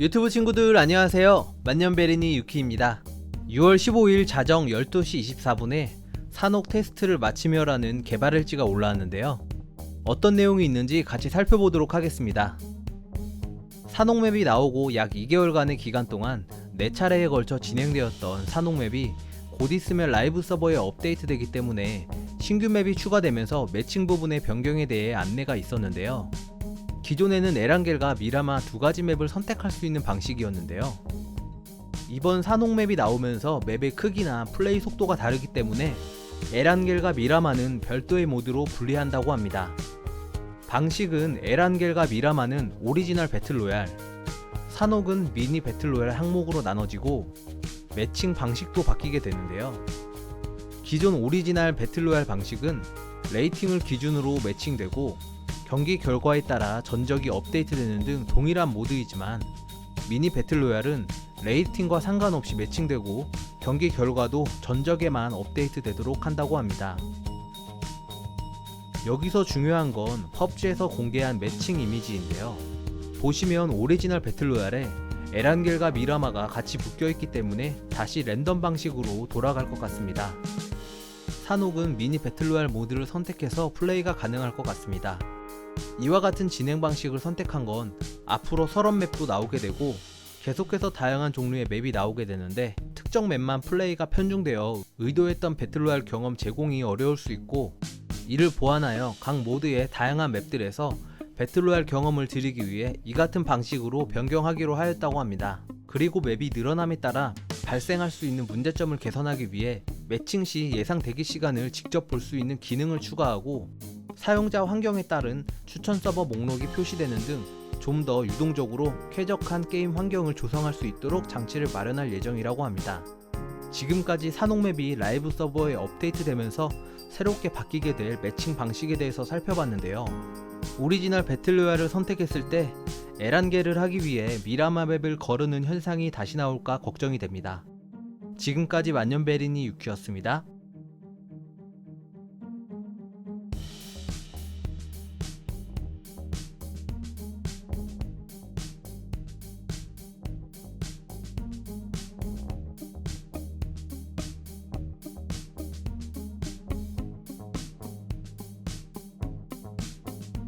유튜브 친구들 안녕하세요. 만년베리니 유키입니다. 6월 15일 자정 12시 24분에 산옥 테스트를 마치며라는 개발 일지가 올라왔는데요. 어떤 내용이 있는지 같이 살펴보도록 하겠습니다. 산옥 맵이 나오고 약 2개월간의 기간 동안 4차례에 걸쳐 진행되었던 산옥 맵이 곧 있으면 라이브 서버에 업데이트되기 때문에 신규 맵이 추가되면서 매칭 부분의 변경에 대해 안내가 있었는데요. 기존에는 에란겔과 미라마 두 가지 맵을 선택할 수 있는 방식이었는데요. 이번 산옥 맵이 나오면서 맵의 크기나 플레이 속도가 다르기 때문에 에란겔과 미라마는 별도의 모드로 분리한다고 합니다. 방식은 에란겔과 미라마는 오리지널 배틀로얄, 산옥은 미니 배틀로얄 항목으로 나눠지고 매칭 방식도 바뀌게 되는데요. 기존 오리지널 배틀로얄 방식은 레이팅을 기준으로 매칭되고 경기 결과에 따라 전적이 업데이트되는 등 동일한 모드이지만 미니 배틀로얄은 레이팅과 상관없이 매칭되고 경기 결과도 전적에만 업데이트되도록 한다고 합니다. 여기서 중요한 건 펍지에서 공개한 매칭 이미지인데요. 보시면 오리지널 배틀로얄에 에란겔과 미라마가 같이 묶여있기 때문에 다시 랜덤 방식으로 돌아갈 것 같습니다. 산옥은 미니 배틀로얄 모드를 선택해서 플레이가 가능할 것 같습니다. 이와 같은 진행 방식을 선택한 건 앞으로 서런 맵도 나오게 되고 계속해서 다양한 종류의 맵이 나오게 되는데 특정 맵만 플레이가 편중되어 의도했던 배틀로얄 경험 제공이 어려울 수 있고 이를 보완하여 각 모드의 다양한 맵들에서 배틀로얄 경험을 드리기 위해 이 같은 방식으로 변경하기로 하였다고 합니다. 그리고 맵이 늘어남에 따라 발생할 수 있는 문제점을 개선하기 위해 매칭 시 예상 대기 시간을 직접 볼 수 있는 기능을 추가하고 사용자 환경에 따른 추천 서버 목록이 표시되는 등 좀 더 유동적으로 쾌적한 게임 환경을 조성할 수 있도록 장치를 마련할 예정이라고 합니다. 지금까지 산옥맵이 라이브 서버에 업데이트되면서 새롭게 바뀌게 될 매칭 방식에 대해서 살펴봤는데요. 오리지널 배틀로얄을 선택했을 때 에란겔을 하기 위해 미라마 맵을 거르는 현상이 다시 나올까 걱정이 됩니다. 지금까지 만년베리니 유키였습니다.